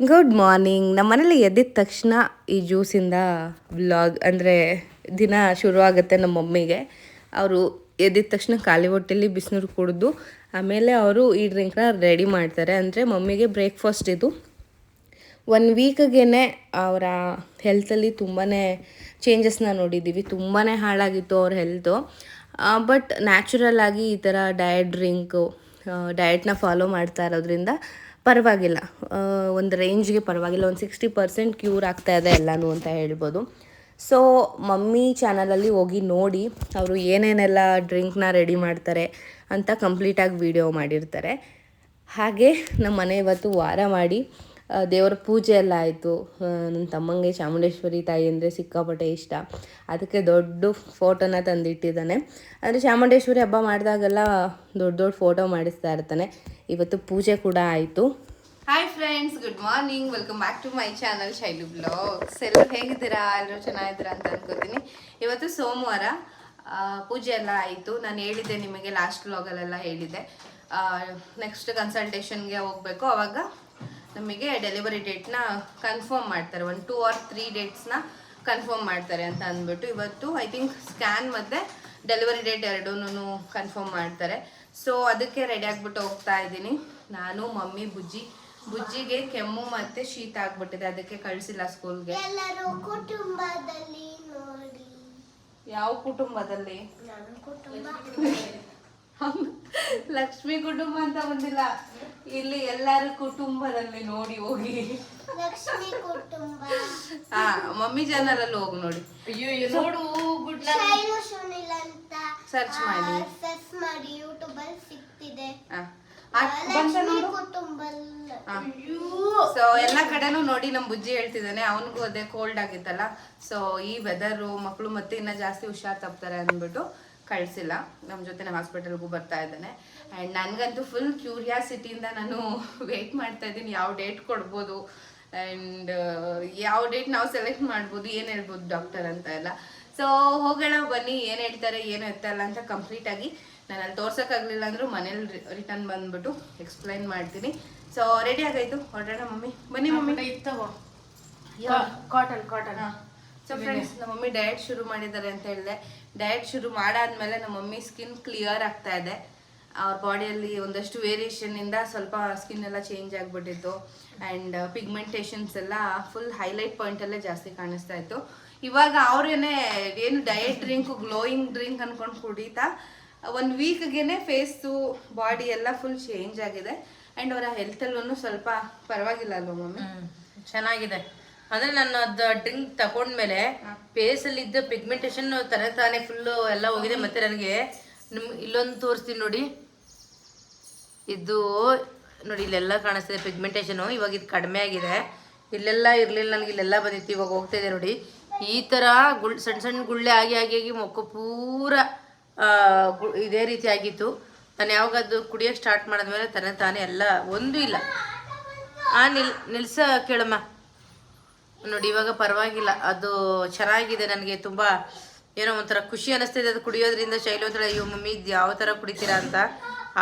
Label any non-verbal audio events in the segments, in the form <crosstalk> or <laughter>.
Good morning ನಮ್ಮ ಮನೇಲಿ ಎದ್ದಿದ ತಕ್ಷಣ ಈ ಜ್ಯೂಸಿಂದ ವ್ಲಾಗ್ ಅಂದರೆ ದಿನ ಶುರು ಆಗುತ್ತೆ ನಮ್ಮ ಮಮ್ಮಿಗೆ. ಅವರು ಎದ್ದಿದ ತಕ್ಷಣ ಖಾಲಿ ಹೊಟ್ಟೆಲಿ ಬಿಸಿನೀರು ಕುಡಿದು ಆಮೇಲೆ ಅವರು ಈ ಡ್ರಿಂಕ್ನ ರೆಡಿ ಮಾಡ್ತಾರೆ. ಅಂದರೆ ಮಮ್ಮಿಗೆ ಬ್ರೇಕ್ಫಾಸ್ಟ್ ಇದು. ಒನ್ ವೀಕ್ಗೇ ಅವರ ಹೆಲ್ತಲ್ಲಿ ತುಂಬಾ ಚೇಂಜಸ್ನ ನೋಡಿದ್ದೀವಿ ತುಂಬಾ ಹಾಳಾಗಿತ್ತು ಅವ್ರ ಹೆಲ್ತು ಬಟ್ ನ್ಯಾಚುರಲ್ ಆಗಿ ಈ ಥರ ಡಯಟ್ ಡ್ರಿಂಕು ಡಯಟ್ನ ಫಾಲೋ ಮಾಡ್ತಾ ಇರೋದ್ರಿಂದ ಪರವಾಗಿಲ್ಲ. ಒಂದು ರೇಂಜ್ಗೆ ಪರವಾಗಿಲ್ಲ. ಒಂದು ಸಿಕ್ಸ್ಟಿ ಪರ್ಸೆಂಟ್ ಕ್ಯೂರ್ ಆಗ್ತಾ ಇದೆ ಎಲ್ಲನೂ ಅಂತ ಹೇಳ್ಬೋದು. ಸೊ, ಮಮ್ಮಿ ಚಾನಲಲ್ಲಿ ಹೋಗಿ ನೋಡಿ, ಅವರು ಏನೇನೆಲ್ಲ ಡ್ರಿಂಕ್ನ ರೆಡಿ ಮಾಡ್ತಾರೆ ಅಂತ ಕಂಪ್ಲೀಟಾಗಿ ವಿಡಿಯೋ ಮಾಡಿರ್ತಾರೆ. ಹಾಗೆ ನಮ್ಮ ಮನೆ ಇವತ್ತು ವಾರ ಮಾಡಿ ದೇವರ ಪೂಜೆ ಎಲ್ಲ ಆಯಿತು. ನನ್ನ ತಮ್ಮಂಗೆ ಚಾಮುಂಡೇಶ್ವರಿ ತಾಯಿ ಅಂದರೆ ಸಿಕ್ಕಾಪಟ್ಟೆ ಇಷ್ಟ. ಅದಕ್ಕೆ ದೊಡ್ಡ ಫೋಟೋನ ತಂದಿಟ್ಟಿದ್ದಾನೆ. ಅಂದರೆ ಚಾಮುಂಡೇಶ್ವರಿ ಹಬ್ಬ ಮಾಡಿದಾಗೆಲ್ಲ ದೊಡ್ಡ ದೊಡ್ಡ ಫೋಟೋ ಮಾಡಿಸ್ತಾ ಇರ್ತಾನೆ. ಇವತ್ತು ಪೂಜೆ ಕೂಡ ಆಯಿತು. Hi friends good morning welcome back to my channel Shailu blogs ಎಲ್ಲರೂ ಹೇಗಿದ್ದೀರಾ? ಎಲ್ಲರೂ ಚೆನ್ನಾಗಿದ್ದೀರಾ ಅಂತ ಅನ್ಕೋತೀನಿ. ಇವತ್ತು ಸೋಮವಾರ ಪೂಜೆ ಎಲ್ಲ ಆಯಿತು. ನಾನು ಹೇಳಿದ್ದೆ ನಿಮಗೆ ಲಾಸ್ಟ್ ವ್ಲಾಗಲ್ಲೆಲ್ಲ ಹೇಳಿದ್ದೆ. ನೆಕ್ಸ್ಟ್ ಕನ್ಸಲ್ಟೇಷನ್ಗೆ ಹೋಗಬೇಕು. ಅವಾಗ ನಮಗೆ ಡೆಲಿವರಿ ಡೇಟ್ನ ಕನ್ಫರ್ಮ್ ಮಾಡ್ತಾರೆ. ಒಂದು ಟೂ ಆರ್ ತ್ರೀ ಡೇಟ್ಸ್ನ ಕನ್ಫರ್ಮ್ ಮಾಡ್ತಾರೆ ಅಂತ ಅಂದ್ಬಿಟ್ಟು ಇವತ್ತು ಐ ಥಿಂಕ್ ಸ್ಕ್ಯಾನ್ ಮತ್ತು ಡೆಲಿವರಿ ಡೇಟ್ ಎರಡೂ ಕನ್ಫರ್ಮ್ ಮಾಡ್ತಾರೆ. ಸೊ ಅದಕ್ಕೆ ರೆಡಿ ಆಗಿಬಿಟ್ಟು ಹೋಗ್ತಾ ಇದ್ದೀನಿ. ನಾನು ಮಮ್ಮಿ ಬುಜ್ಜಿ. ಬುಜ್ಜಿಗೆ ಕೆಮ್ಮು ಮತ್ತು ಶೀತ ಆಗ್ಬಿಟ್ಟಿದೆ. ಅದಕ್ಕೆ ಕಳಿಸಿಲ್ಲ ಸ್ಕೂಲ್ಗೆ ಎಲ್ಲರೂ ಕುಟುಂಬದಲ್ಲಿ ನೋಡಿ. ಯಾವ ಕುಟುಂಬದಲ್ಲಿ? <laughs> ಲಕ್ಷ್ಮಿ ಕುಟುಂಬ ಅಂತ ಬಂದಿಲ್ಲ. ಇಲ್ಲಿ ಎಲ್ಲಾರು ಕುಟುಂಬದಲ್ಲಿ ನೋಡಿ ಹೋಗಿ. ಲಕ್ಷ್ಮಿ ಕುಟುಂಬ. ಹಾ ಮಮ್ಮಿ ಜನರಲ್ಲಿ ಅಲ್ಲಿ ಹೋಗಿ ನೋಡಿ. ನೋಡು ಗುಡ್ ಶೈಲು ಸುನಿಲ್ ಅಂತ. ಸರ್ಚ್ ಮಾಡಿ. ಸರ್ಚ್ ಮಾಡಿ ಯೂಟ್ಯೂಬ್ ಅಲ್ಲಿ ಸಿಗ್ತಿದೆ ಹಾ. ಆ, ಬಂತ ಲಕ್ಷ್ಮಿ ನೋಡು. ಕುಟುಂಬ ಸೊ ಎಲ್ಲ ಕಡೆನೂ ನೋಡಿ ನಮ್ಮ ಬುಜ್ಜಿ ಹೇಳ್ತಿದ್ದಾನೆ. ಅವನಿಗೂ ಅದೇ ಕೋಲ್ಡ್ ಆಗಿತ್ತಲ್ಲ. ಸೊ ಈ ವೆದರು ಮಕ್ಕಳು ಮತ್ತೆ ಇನ್ನ ಜಾಸ್ತಿ ಹುಷಾರ್ ತಪ್ತಾರೆ ಅಂದ್ಬಿಟ್ಟು ಕಳ್ಸಿಲ್ಲ. ನಮ್ಮ ಜೊತೆ ಹಾಸ್ಪಿಟಲ್ಗೂ ಬರ್ತಾ ಇದ್ದಾನೆ. ಆ್ಯಂಡ್ ನನಗಂತೂ ಫುಲ್ ಕ್ಯೂರಿಯಾಸಿಟಿಯಿಂದ ನಾನು <laughs> ವೆಯ್ಟ್ ಮಾಡ್ತಾ ಇದ್ದೀನಿ. ಯಾವ ಡೇಟ್ ಕೊಡ್ಬೋದು? ಆ್ಯಂಡ್ ಯಾವ ಡೇಟ್ ನಾವು ಸೆಲೆಕ್ಟ್ ಮಾಡ್ಬೋದು? ಏನು ಹೇಳ್ಬೋದು ಡಾಕ್ಟರ್ ಅಂತ ಎಲ್ಲ. ಸೊ ಹೋಗೋಣ ಬನ್ನಿ. ಏನು ಹೇಳ್ತಾರೆ ಏನು ಎತ್ತಲ್ಲ ಅಂತ ಕಂಪ್ಲೀಟಾಗಿ ನಾನು ಅಲ್ಲಿ ತೋರ್ಸೋಕ್ಕಾಗಲಿಲ್ಲ ಅಂದರೂ ಮನೇಲಿ ರಿಟರ್ನ್ ಬಂದ್ಬಿಟ್ಟು ಎಕ್ಸ್ಪ್ಲೈನ್ ಮಾಡ್ತೀನಿ. ಸೊ ರೆಡಿ ಆಗಾಯ್ತು ಹೊರಡೋಣ ಮಮ್ಮಿ. ಬನ್ನಿ ಮಮ್ಮಿ. ಇತ್ತವ ಕಾಟನ್ ಕಾಟನ್ ಸೊ ಫ್ರೆಂಡ್ಸ್ ನಮ್ಮ ಮಮ್ಮಿ ಡಯಟ್ ಶುರು ಮಾಡಿದ್ದಾರೆ ಅಂತ ಹೇಳಿದೆ. ಡಯಟ್ ಶುರು ಮಾಡಾದ್ಮೇಲೆ ನಮ್ಮ ಮಮ್ಮಿ ಸ್ಕಿನ್ ಕ್ಲಿಯರ್ ಆಗ್ತಾ ಇದೆ. ಅವ್ರ ಬಾಡಿಯಲ್ಲಿ ಒಂದಷ್ಟು ವೇರಿಯೇಷನ್ ಇಂದ ಸ್ವಲ್ಪ ಸ್ಕಿನ್ ಎಲ್ಲ ಚೇಂಜ್ ಆಗಿಬಿಟ್ಟಿತ್ತು. ಅಂಡ್ ಪಿಗ್ಮೆಂಟೇಷನ್ಸ್ ಎಲ್ಲ ಫುಲ್ ಹೈಲೈಟ್ ಪಾಯಿಂಟಲ್ಲೇ ಜಾಸ್ತಿ ಕಾಣಿಸ್ತಾ ಇತ್ತು. ಇವಾಗ ಅವ್ರೇನೆ ಏನು ಡಯಟ್ ಡ್ರಿಂಕ್ ಗ್ಲೋಯಿಂಗ್ ಡ್ರಿಂಕ್ ಅನ್ಕೊಂಡು ಕುಡಿತಾ, ಒಂದು ವೀಕ್ಗೆ ಫೇಸು ಬಾಡಿ ಎಲ್ಲ ಫುಲ್ ಚೇಂಜ್ ಆಗಿದೆ. ಆ್ಯಂಡ್ ಅವರ ಹೆಲ್ತಲ್ಲೂ ಸ್ವಲ್ಪ ಪರವಾಗಿಲ್ಲ ಅಲ್ವಾ ಮಮ್ಮಿ? ಚೆನ್ನಾಗಿದೆ. ಅಂದ್ರೆ ನಾನು ಅದು ಡ್ರಿಂಕ್ ತಗೊಂಡ್ಮೇಲೆ ಫೇಸ್ ಅಲ್ಲಿ ಇದ್ದ ಪಿಗ್ಮೆಂಟೇಶನ್ ತನೆ ತಾನೇ ಫುಲ್ ಎಲ್ಲ ಹೋಗಿದೆ ಮತ್ತೆ ನನಗೆ ನಿಮ್ ಇಲ್ಲೊಂದು ತೋರಿಸ್ತೀನಿ ನೋಡಿ. ಇದು ನೋಡಿ ಇಲ್ಲೆಲ್ಲ ಕಾಣಿಸ್ತಿದೆ ಪಿಗ್ಮೆಂಟೇಷನು ಇವಾಗ ಇದು ಕಡಿಮೆ ಆಗಿದೆ. ಇಲ್ಲೆಲ್ಲ ಇರಲಿಲ್ಲ ನನಗೆ ಇಲ್ಲೆಲ್ಲ ಬಂದಿತ್ತು. ಇವಾಗ ಹೋಗ್ತಾ ಇದೆ ನೋಡಿ. ಈ ತರ ಗುಳ್ ಸಣ್ಣ ಸಣ್ಣ ಗುಳ್ಳೆ ಆಗಿ ಆಗಿ ಆಗಿ ಮೊಕ್ಕ ಪೂರ ಇದೇ ರೀತಿ ಆಗಿತ್ತು. ನಾನು ಯಾವಾಗ ಅದು ಕುಡಿಯೋಕ್ಕೆ ಸ್ಟಾರ್ಟ್ ಮಾಡಿದ್ಮೇಲೆ ತನ್ನ ತಾನೇ ಎಲ್ಲ ಒಂದೂ ಇಲ್ಲ. ಆ ನಿಲ್ ನಿಲ್ಸ ಕೇಳಮ್ಮ. ನೋಡಿ ಇವಾಗ ಪರವಾಗಿಲ್ಲ. ಅದು ಚೆನ್ನಾಗಿದೆ ನನಗೆ ತುಂಬ. ಏನೋ ಒಂಥರ ಖುಷಿ ಅನ್ನಿಸ್ತಿದೆ ಅದು ಕುಡಿಯೋದ್ರಿಂದ. ಶೈಲಿ ಒಂಥರ ಅಯ್ಯೋ ಮಮ್ಮಿ ಇದು ಯಾವ ಥರ ಕುಡಿತೀರಾ ಅಂತ.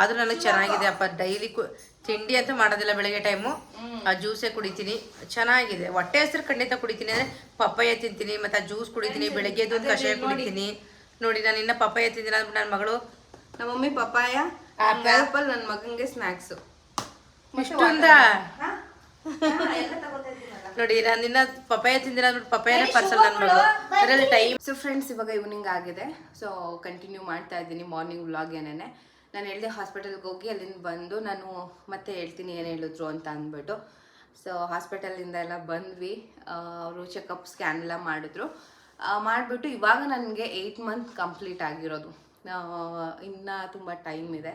ಆದರೂ ನನಗೆ ಚೆನ್ನಾಗಿದೆ. ಅಪ್ಪ ಡೈಲಿ ಕು ತಿಂಡಿ ಅಂತ ಮಾಡೋದಿಲ್ಲ ಬೆಳಗ್ಗೆ ಟೈಮು. ಆ ಜ್ಯೂಸೇ ಕುಡಿತೀನಿ. ಚೆನ್ನಾಗಿದೆ. ಹೊಟ್ಟೆ ಹೆಸರು ಖಂಡಿತ ಕುಡಿತೀನಿ. ಅಂದರೆ ಪಪ್ಪಾಯ ತಿಂತೀನಿ ಮತ್ತು ಆ ಜ್ಯೂಸ್ ಕುಡಿತೀನಿ ಬೆಳಗ್ಗೆದು ಕಷಾಯ ಕುಡಿತೀನಿ. ನೋಡಿ ನಾನು ಇನ್ನೂ ಪಪ್ಪಾಯ ತಿಂತೀನಿ ಅಂದ್ಬಿಟ್ಟು ನನ್ನ ಮಗಳು. ನಮ್ಮ ಮಮ್ಮಿ ಪಪ್ಪಾಯ ಆಪಲ್. ನನ್ನ ಮಗನಿಗೆ ಸ್ನ್ಯಾಕ್ಸು ಇಷ್ಟೊಂದ? ನೋಡಿ ನಾನು ಇನ್ನ ಪಪಾಯ ತಿಂದಿರ ನೋಡಿ ಪಪ್ಪಾಯನೇ ಪರ್ಸಲ್ ನನ್ನ ಮಗಳು ಅದರಲ್ಲಿ ಟೈಮ್ ಸೊ ಫ್ರೆಂಡ್ಸ್ ಇವಾಗ ಈವ್ನಿಂಗ್ ಆಗಿದೆ. ಸೊ ಕಂಟಿನ್ಯೂ ಮಾಡ್ತಾ ಇದ್ದೀನಿ ಮಾರ್ನಿಂಗ್ ವ್ಲಾಗ್ ಏನೇನೆ. ನಾನು ಹೇಳಿದೆ ಹಾಸ್ಪಿಟಲ್ಗೆ ಹೋಗಿ ಅಲ್ಲಿಂದ ಬಂದು ನಾನು ಮತ್ತೆ ಹೇಳ್ತೀನಿ ಏನು ಹೇಳಿದ್ರು ಅಂತ ಅಂದ್ಬಿಟ್ಟು. ಸೊ ಹಾಸ್ಪಿಟಲಿಂದ ಎಲ್ಲ ಬಂದ್ವಿ. ಅವರು ಚೆಕಪ್ ಸ್ಕ್ಯಾನ್ ಎಲ್ಲ ಮಾಡಿದ್ರು. ಮಾಡಿಬಿಟ್ಟು ಇವಾಗ ನನಗೆ ಏಯ್ಟ್ ಮಂತ್ ಕಂಪ್ಲೀಟ್ ಆಗಿರೋದು. ಇನ್ನೂ ತುಂಬ ಟೈಮ್ ಇದೆ.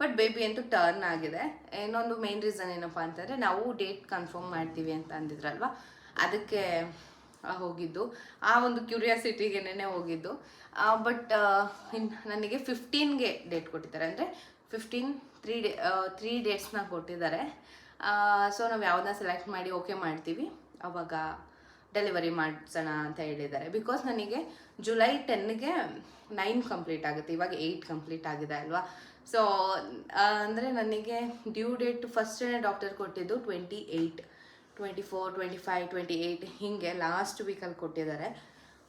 ಬಟ್ ಬೇಬಿ ಅಂತೂ ಟರ್ನ್ ಆಗಿದೆ. ಇನ್ನೊಂದು ಮೇನ್ ರೀಸನ್ ಏನಪ್ಪ ಅಂತಂದರೆ ನಾವು ಡೇಟ್ ಕನ್ಫರ್ಮ್ ಮಾಡ್ತೀವಿ ಅಂತ ಅಂದಿದ್ರಲ್ವ? ಅದಕ್ಕೆ ಹೋಗಿದ್ದು. ಆ ಒಂದು ಕ್ಯೂರಿಯಾಸಿಟಿಗೆನೇ ಹೋಗಿದ್ದು. ಬಟ್ ಇನ್ನು ನನಗೆ ಫಿಫ್ಟೀನ್ಗೆ ಡೇಟ್ ಕೊಟ್ಟಿದ್ದಾರೆ. ಅಂದರೆ ಫಿಫ್ಟೀನ್ ತ್ರೀ ಡೇ ತ್ರೀ ಡೇಟ್ಸ್ನ ಕೊಟ್ಟಿದ್ದಾರೆ. ಸೊ ನಾವು ಯಾವುದನ್ನ ಸೆಲೆಕ್ಟ್ ಮಾಡಿ ಓಕೆ ಮಾಡ್ತೀವಿ. ಅವಾಗ ಡೆಲಿವರಿ ಮಾಡಿಸೋಣ ಅಂತ ಹೇಳಿದ್ದಾರೆ. ಬಿಕಾಸ್ ನನಗೆ ಜುಲೈ ಟೆನ್ಗೆ ನೈನ್ ಕಂಪ್ಲೀಟ್ ಆಗುತ್ತೆ. ಇವಾಗ ಏಯ್ಟ್ ಕಂಪ್ಲೀಟ್ ಆಗಿದೆ ಅಲ್ವಾ? ಸೊ ಅಂದರೆ ನನಗೆ ಡ್ಯೂ ಡೇಟ್ ಫಸ್ಟೇ ಡಾಕ್ಟರ್ ಕೊಟ್ಟಿದ್ದು twenty eight twenty four twenty five twenty eight ಹೀಗೆ ಲಾಸ್ಟ್ ವೀಕಲ್ಲಿ ಕೊಟ್ಟಿದ್ದಾರೆ.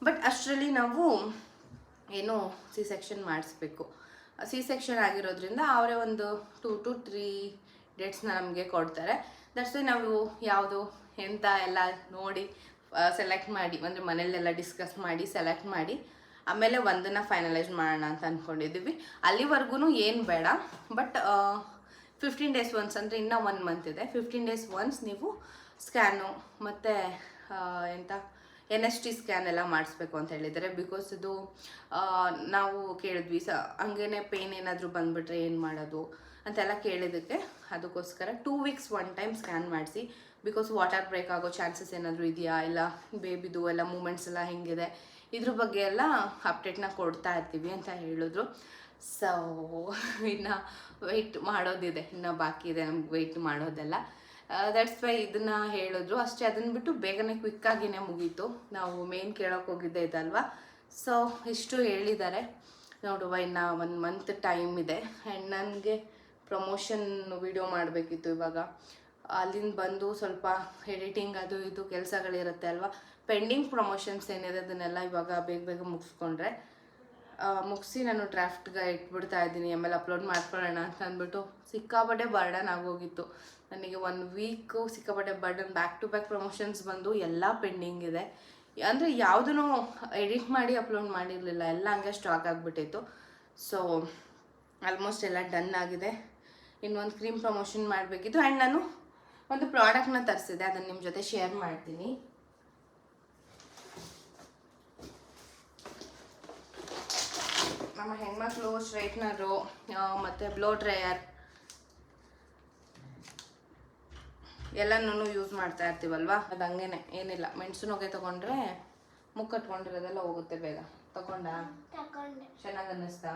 ಬಟ್ ಅಷ್ಟರಲ್ಲಿ ನಾವು ಏನು ಸಿ ಸೆಕ್ಷನ್ ಮಾಡಿಸ್ಬೇಕು. ಸಿ ಸೆಕ್ಷನ್ ಆಗಿರೋದ್ರಿಂದ ಅವರೇ ಒಂದು ಟೂ ಟು ತ್ರೀ ಡೇಟ್ಸ್ನ ನಮಗೆ ಕೊಡ್ತಾರೆ. ದಟ್ಸ್ ನಾವು ಯಾವುದು ಎಂತ ಎಲ್ಲ ನೋಡಿ ಸೆಲೆಕ್ಟ್ ಮಾಡಿ, ಅಂದರೆ ಮನೇಲೆಲ್ಲ ಡಿಸ್ಕಸ್ ಮಾಡಿ ಸೆಲೆಕ್ಟ್ ಮಾಡಿ ಆಮೇಲೆ ಒಂದನ್ನು ಫೈನಲೈಸ್ ಮಾಡೋಣ ಅಂತ ಅಂದ್ಕೊಂಡಿದ್ದೀವಿ ಅಲ್ಲಿವರೆಗೂ ಏನು ಬೇಡ ಬಟ್ ಫಿಫ್ಟೀನ್ ಡೇಸ್ ಒನ್ಸ್ ಅಂದರೆ ಇನ್ನೂ ಒನ್ ಮಂತ್ ಇದೆ. ಫಿಫ್ಟೀನ್ ಡೇಸ್ ಒನ್ಸ್ ನೀವು ಸ್ಕ್ಯಾನು ಮತ್ತು ಎಂಥ ಎನ್ ಎಸ್ ಟಿ ಸ್ಕ್ಯಾನ್ ಎಲ್ಲ ಮಾಡಿಸ್ಬೇಕು ಅಂತ ಹೇಳಿದರೆ ಬಿಕಾಸ್ ಇದು ನಾವು ಕೇಳಿದ್ವಿ ಸ, ಹಂಗೇನೆ ಪೇನ್ ಏನಾದರೂ ಬಂದುಬಿಟ್ರೆ ಏನು ಮಾಡೋದು ಅಂತೆಲ್ಲ ಕೇಳಿದ್ದಕ್ಕೆ ಅದಕ್ಕೋಸ್ಕರ two weeks one time scan ಮಾಡಿಸಿ. ಬಿಕಾಸ್ ವಾಟರ್ ಬ್ರೇಕ್ ಆಗೋ ಚಾನ್ಸಸ್ ಏನಾದರೂ ಇದೆಯಾ? ಇಲ್ಲ ಬೇಬಿದು ಎಲ್ಲ ಮೂಮೆಂಟ್ಸ್ ಎಲ್ಲ ಹೆಂಗಿದೆ? ಇದ್ರ ಬಗ್ಗೆ ಎಲ್ಲ ಅಪ್ಡೇಟ್ನ ಕೊಡ್ತಾ ಇರ್ತೀವಿ ಅಂತ ಹೇಳಿದ್ರು. ಸೊ ಇನ್ನು ವೆಯ್ಟ್ ಮಾಡೋದಿದೆ. ಇನ್ನು ಬಾಕಿ ಇದೆ ನಮ್ಗೆ ವೆಯ್ಟ್ ಮಾಡೋದೆಲ್ಲ. ದಟ್ಸ್ ವೈ ಇದನ್ನ ಹೇಳಿದ್ರು. ಅಷ್ಟೇ ಅದನ್ನ ಬಿಟ್ಟು ಬೇಗನೆ ಕ್ವಿಕ್ಕಾಗಿನೇ ಮುಗೀತು. ನಾವು ಮೇನ್ ಕೇಳೋಕೆ ಹೋಗಿದ್ದೆ ಇದಲ್ವಾ? ಸೊ ಇಷ್ಟು ಹೇಳಿದ್ದಾರೆ. ನೋಡುವ, ಇನ್ನು ಒನ್ ಮಂತ್ ಟೈಮ್ ಇದೆ. ಆ್ಯಂಡ್ ನನಗೆ ಪ್ರಮೋಷನ್ ವಿಡಿಯೋ ಮಾಡಬೇಕಿತ್ತು ಇವಾಗ. ಅಲ್ಲಿಂದ ಬಂದು ಸ್ವಲ್ಪ ಎಡಿಟಿಂಗ್ ಅದು ಇದು ಕೆಲಸಗಳಿರುತ್ತೆ ಅಲ್ವಾ? ಪೆಂಡಿಂಗ್ ಪ್ರಮೋಷನ್ಸ್ ಏನಿದೆ ಅದನ್ನೆಲ್ಲ ಇವಾಗ ಬೇಗ ಬೇಗ ಮುಗಿಸ್ಕೊಂಡ್ರೆ ಮುಗಿಸಿ ನಾನು ಡ್ರಾಫ್ಟ್ಗೆ ಇಟ್ಬಿಡ್ತಾ ಇದ್ದೀನಿ ಆಮೇಲೆ ಅಪ್ಲೋಡ್ ಮಾಡ್ಕೊಳ್ಳೋಣ ಅಂತ ಅಂದ್ಬಿಟ್ಟು ಸಿಕ್ಕಾಪಟ್ಟೆ ಬರ್ಡನ್ ಆಗೋಗಿತ್ತು. ನನಗೆ ಒನ್ ವೀಕು ಸಿಕ್ಕಾಪಟ್ಟೆ burden back to back promotions ಬಂದು ಎಲ್ಲ ಪೆಂಡಿಂಗ್ ಇದೆ. ಅಂದರೆ ಯಾವುದೂ ಎಡಿಟ್ ಮಾಡಿ ಅಪ್ಲೋಡ್ ಮಾಡಿರಲಿಲ್ಲ, ಎಲ್ಲ ಹಂಗೆ ಸ್ಟಾಕ್ ಆಗಿಬಿಟ್ಟಿತ್ತು. ಸೊ ಆಲ್ಮೋಸ್ಟ್ ಎಲ್ಲ ಡನ್ ಆಗಿದೆ. ಇನ್ನೊಂದು ಕ್ರೀಮ್ ಪ್ರಮೋಷನ್ ಮಾಡಬೇಕಿತ್ತು. ಆ್ಯಂಡ್ ನಾನು ಒಂದು ಪ್ರಾಡಕ್ಟ್ನ ತರಿಸಿದೆ ಅದನ್ನು ನಿಮ್ಮ ಜೊತೆ ಶೇರ್ ಮಾಡ್ತೀನಿ. ನಮ್ಮ ಹೆಣ್ಮಕ್ಳು ಸ್ಟ್ರೈಟ್ನರು ಮತ್ತು ಬ್ಲೋ ಡ್ರೈಯರ್ ಎಲ್ಲನೂ ಯೂಸ್ ಮಾಡ್ತಾ ಇರ್ತೀವಲ್ವಾ? ಅದು ಹಂಗೇನೆ ಏನಿಲ್ಲ. ಮೆಣಸಿನ ಹೊಗೆ ತೊಗೊಂಡ್ರೆ ಮುಖ ಕಟ್ಕೊಂಡಿರೋದೆಲ್ಲ ಹೋಗುತ್ತೆ ಬೇಗ. ತಗೊಂಡ? ಚೆನ್ನಾಗಿ ಅನ್ನಿಸ್ತಾ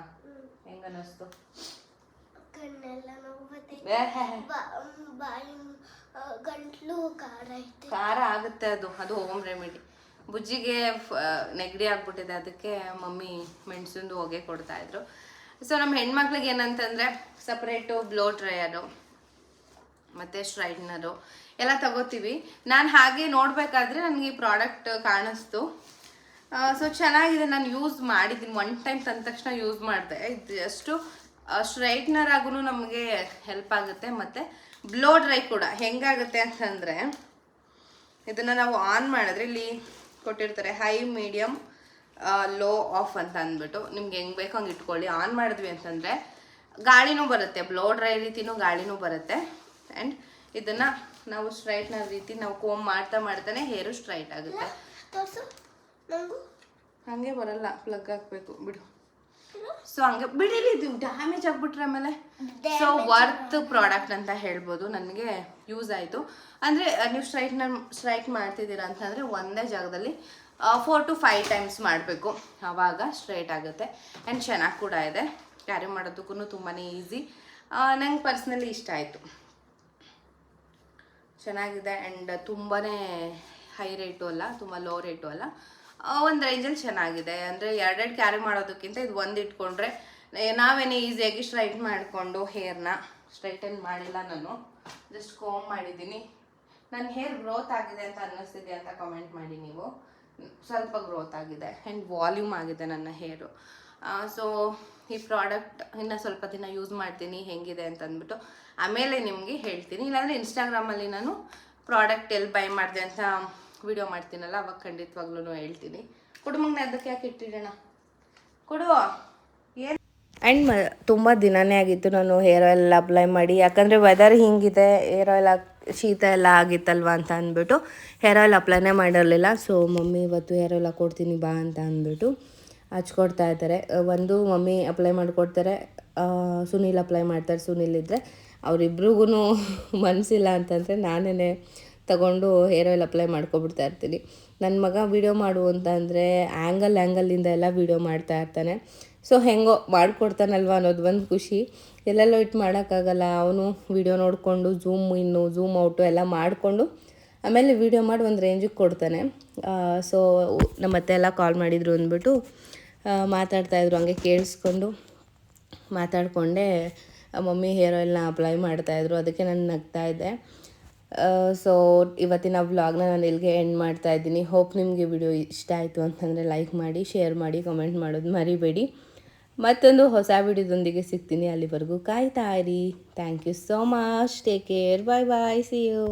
ಹೆಂಗ ಅನ್ನಿಸ್ತು ಕಣ್ಣೆಲ್ಲ ನೋವು ಬರ್ತೈತೆ. ಬಾಯಿ ಗಂಟ್ಲು ಖಾರ ಐತೆ. ಖಾರ ಆಗುತ್ತೆ ಅದು ಅದು ಹೋಮ್ ರೆಮಿಡಿ. ಬುಜ್ಜಿಗೆ ನೆಗಡಿ ಆಗ್ಬಿಟ್ಟಿದೆ ಅದಕ್ಕೆ ಮಮ್ಮಿ ಮೆಣಸಿಂದು ಹೊಗೆ ಕೊಡ್ತಾ ಇದ್ರು. ಸೊ ನಮ್ಮ ಹೆಣ್ಮಕ್ಳಿಗೆ ಏನಂತಂದರೆ ಸಪ್ರೇಟು ಬ್ಲೋ ಡ್ರೈಯರು ಮತ್ತು ಸ್ಟ್ರೈಟ್ನರು ಎಲ್ಲ ತಗೋತೀವಿ. ನಾನು ಹಾಗೆ ನೋಡಬೇಕಾದ್ರೆ ನನಗೆ ಈ ಪ್ರಾಡಕ್ಟ್ ಕಾಣಿಸ್ತು. ಸೊ ಚೆನ್ನಾಗಿದೆ ನಾನು ಯೂಸ್ ಮಾಡಿದ್ದೀನಿ. ಒನ್ ಟೈಮ್ ತಂದ ತಕ್ಷಣ ಯೂಸ್ ಮಾಡಿದೆ. ಇದು ಜಸ್ಟು ಸ್ಟ್ರೈಟ್ನರ್ ಆಗೂ ನಮಗೆ ಹೆಲ್ಪ್ ಆಗುತ್ತೆ ಮತ್ತು ಬ್ಲೋ ಡ್ರೈ ಕೂಡ ಹೆಂಗಾಗುತ್ತೆ ಅಂತಂದರೆ ಇದನ್ನು ನಾವು ಆನ್ ಮಾಡಿದ್ರೆ ಇಲ್ಲಿ ಕೊಟ್ಟಿರ್ತಾರೆ ಹೈ ಮೀಡಿಯಮ್ ಲೋ ಆಫ್ ಅಂತ ಅಂದ್ಬಿಟ್ಟು. ನಿಮ್ಗೆ ಹೆಂಗೆ ಬೇಕೋ ಹಂಗೆ ಇಟ್ಕೊಳ್ಳಿ. ಆನ್ ಮಾಡಿದ್ವಿ ಅಂತಂದರೆ ಗಾಳಿನೂ ಬರುತ್ತೆ. ಬ್ಲೋ ಡ್ರೈ ರೀತಿನೂ ಗಾಳಿನೂ ಬರುತ್ತೆ. ಆ್ಯಂಡ್ ಇದನ್ನು ನಾವು ಸ್ಟ್ರೈಟ್ನರ್ ರೀತಿ ನಾವು ಕೋಮ್ ಮಾಡ್ತಾ ಮಾಡ್ತಾನೆ ಹೇರು ಸ್ಟ್ರೈಟ್ ಆಗುತ್ತೆ. ಹಂಗೆ ಹಾಗೆ ಬರಲ್ಲ. ಪ್ಲಗ್ ಹಾಕಬೇಕು. ಬಿಡು. ಸೊ ಹಂಗೆ ಬಿಡಿಲಿ ಇದು ಡ್ಯಾಮೇಜ್ ಆಗ್ಬಿಟ್ರೆ ಆಮೇಲೆ. ಸೊ ವರ್ತ್ ಪ್ರಾಡಕ್ಟ್ ಅಂತ ಹೇಳ್ಬೋದು. ನನಗೆ ಯೂಸ್ ಆಯಿತು. ಅಂದರೆ ನೀವು ಸ್ಟ್ರೈಟ್ನ ಸ್ಟ್ರೈಟ್ ಮಾಡ್ತಿದ್ದೀರಾ ಅಂತಂದರೆ ಒಂದೇ ಜಾಗದಲ್ಲಿ ಫೋರ್ ಟು ಫೈವ್ ಟೈಮ್ಸ್ ಮಾಡಬೇಕು. ಆವಾಗ ಸ್ಟ್ರೈಟ್ ಆಗುತ್ತೆ. ಆ್ಯಂಡ್ ಚೆನ್ನಾಗಿ ಕೂಡ ಇದೆ. ಕ್ಯಾರಿ ಮಾಡೋದಕ್ಕೂ ತುಂಬಾ ಈಸಿ ನಂಗೆ ಪರ್ಸ್ನಲಿ ಇಷ್ಟ ಆಯಿತು. ಚೆನ್ನಾಗಿದೆ. ಆ್ಯಂಡ್ ತುಂಬಾ ಹೈ ರೇಟು ಅಲ್ಲ ತುಂಬ ಲೋ ರೇಟು ಅಲ್ಲ. ಒಂದು ರೇಂಜಲ್ಲಿ ಚೆನ್ನಾಗಿದೆ. ಅಂದರೆ ಎರಡೆರಡು ಕ್ಯಾರಿ ಮಾಡೋದಕ್ಕಿಂತ ಇದು ಒಂದು ಇಟ್ಕೊಂಡ್ರೆ ನಾವೇನೇ ಈಸಿಯಾಗಿ ಸ್ಟ್ರೈಟ್ ಮಾಡಿಕೊಂಡು ಹೇರ್ನ ಸ್ಟ್ರೈಟನ್ ಮಾಡಿಲ್ಲ ನಾನು. ಜಸ್ಟ್ ಕೋಮ್ ಮಾಡಿದ್ದೀನಿ. ನನ್ನ ಹೇರ್ ಗ್ರೋತ್ ಆಗಿದೆ ಅಂತ ಅನ್ನಿಸ್ತಿದೆ ಅಂತ ಕಮೆಂಟ್ ಮಾಡಿ ನೀವು. ಸ್ವಲ್ಪ ಗ್ರೋತ್ ಆಗಿದೆ ಆ್ಯಂಡ್ ವಾಲ್ಯೂಮ್ ಆಗಿದೆ ನನ್ನ ಹೇರು ಸೊ ಈ ಪ್ರಾಡಕ್ಟ್ ಇನ್ನು ಸ್ವಲ್ಪ ದಿನ ಯೂಸ್ ಮಾಡ್ತೀನಿ, ಹೆಂಗಿದೆ ಅಂತ ಅಂದ್ಬಿಟ್ಟು ಆಮೇಲೆ ನಿಮಗೆ ಹೇಳ್ತೀನಿ. ಇಲ್ಲಾಂದರೆ ಇನ್ಸ್ಟಾಗ್ರಾಮಲ್ಲಿ ನಾನು ಪ್ರಾಡಕ್ಟ್ ಎಲ್ಲಿ ಬೈ ಮಾಡಿದೆ ಅಂತ ವಿಡಿಯೋ ಮಾಡ್ತೀನಲ್ಲ, ಅವಾಗ ಖಂಡಿತವಾಗ್ಲೂ ಹೇಳ್ತೀನಿ. ಕುಟುಂಬಕ್ಕೆ ಅದಕ್ಕೆ ಯಾಕೆ ಇಟ್ಟಿಡೋಣ ಕೊಡು. ಏನು? ಆ್ಯಂಡ್ ತುಂಬ ದಿನನೇ ಆಗಿತ್ತು ನಾನು ಹೇರ್ ಆಯಿಲ್ ಅಪ್ಲೈ ಮಾಡಿ. ಯಾಕಂದರೆ ವೆದರ್ ಹಿಂಗಿದೆ ಹೇರ್ ಆಯಿಲ್ ಶೀತ ಎಲ್ಲ ಆಗಿತ್ತಲ್ವ ಅಂತ ಅಂದ್ಬಿಟ್ಟು ಹೇರ್ ಆಯಿಲ್ ಅಪ್ಲೈನೇ ಮಾಡಿರಲಿಲ್ಲ. ಸೊ ಮಮ್ಮಿ ಇವತ್ತು ಹೇರ್ ಆಯಿಲ್ ಹಾಕ್ಕೊಡ್ತೀನಿ ಬಾ ಅಂತ ಅಂದ್ಬಿಟ್ಟು ಹಚ್ಕೊಡ್ತಾ ಇದ್ದಾರೆ. ಒಂದು ಮಮ್ಮಿ ಅಪ್ಲೈ ಮಾಡಿಕೊಡ್ತಾರೆ. ಸುನೀಲ್ ಅಪ್ಲೈ ಮಾಡ್ತಾರೆ, ಸುನೀಲ್ ಇದ್ದರೆ ಅವರಿಬ್ರಿಗೂ <laughs> ಮನಸ್ಸಿಲ್ಲ ಅಂತಂದರೆ ನಾನೇ ತಗೊಂಡು ಹೇರ್ ಆಯಿಲ್ ಅಪ್ಲೈ ಮಾಡ್ಕೊಬಿಡ್ತಾ ಇರ್ತೀನಿ. ನನ್ನ ಮಗ ವೀಡಿಯೋ ಮಾಡು ಅಂತ ಅಂದರೆ ಆ್ಯಂಗಲ್ ಆ್ಯಂಗಲಿಂದ ಎಲ್ಲ ವೀಡಿಯೋ ಮಾಡ್ತಾ ಇರ್ತಾನೆ. ಸೊ ಹೆಂಗೋ ಮಾಡಿಕೊಡ್ತಾನಲ್ವ ಅನ್ನೋದು ಒಂದು ಖುಷಿ. ಎಲ್ಲೆಲ್ಲೋ ಇಟ್ಟು ಮಾಡೋಕ್ಕಾಗಲ್ಲ. ಅವನು ವೀಡಿಯೋ ನೋಡಿಕೊಂಡು ಝೂಮ್ ಇನ್ನು ಝೂಮ್ ಔಟು ಎಲ್ಲ ಮಾಡಿಕೊಂಡು ಆಮೇಲೆ ವೀಡಿಯೋ ಮಾಡಿ ಒಂದು ರೇಂಜಿಗೆ ಕೊಡ್ತಾನೆ. ಸೊ ನಮ್ಮ ಅತ್ತೆ ಎಲ್ಲ ಕಾಲ್ ಮಾಡಿದರು ಅಂದ್ಬಿಟ್ಟು ಮಾತಾಡ್ತಾಯಿದ್ರು ಹಂಗೆ ಕೇಳಿಸ್ಕೊಂಡು ಮಾತಾಡಿಕೊಂಡೆ ಮಮ್ಮಿ ಹೇರ್ ಆಯಿಲ್ನ ಅಪ್ಲೈ ಮಾಡ್ತಾಯಿದ್ರು ಅದಕ್ಕೆ ನಾನು ನಗ್ತಾ ಇದ್ದೆ. ಸೊ ಇವತ್ತಿನ ವ್ಲಾಗ್ನ ನಾನು ಇಲ್ಲಿಗೆ ಎಂಡ್ ಮಾಡ್ತಾ ಇದ್ದೀನಿ. ಹೋಪ್ ನಿಮಗೆ ವಿಡಿಯೋ ಇಷ್ಟ ಆಯಿತು ಅಂತಂದರೆ ಲೈಕ್ ಮಾಡಿ ಶೇರ್ ಮಾಡಿ ಕಮೆಂಟ್ ಮಾಡೋದು ಮರಿಬೇಡಿ. ಮತ್ತೊಂದು ಹೊಸ ವಿಡಿಯೋದೊಂದಿಗೆ ಸಿಗ್ತೀನಿ ಅಲ್ಲಿವರೆಗೂ. ಕಾಯ್ತಾ ಇರಿ. Thank you so much take care bye bye see you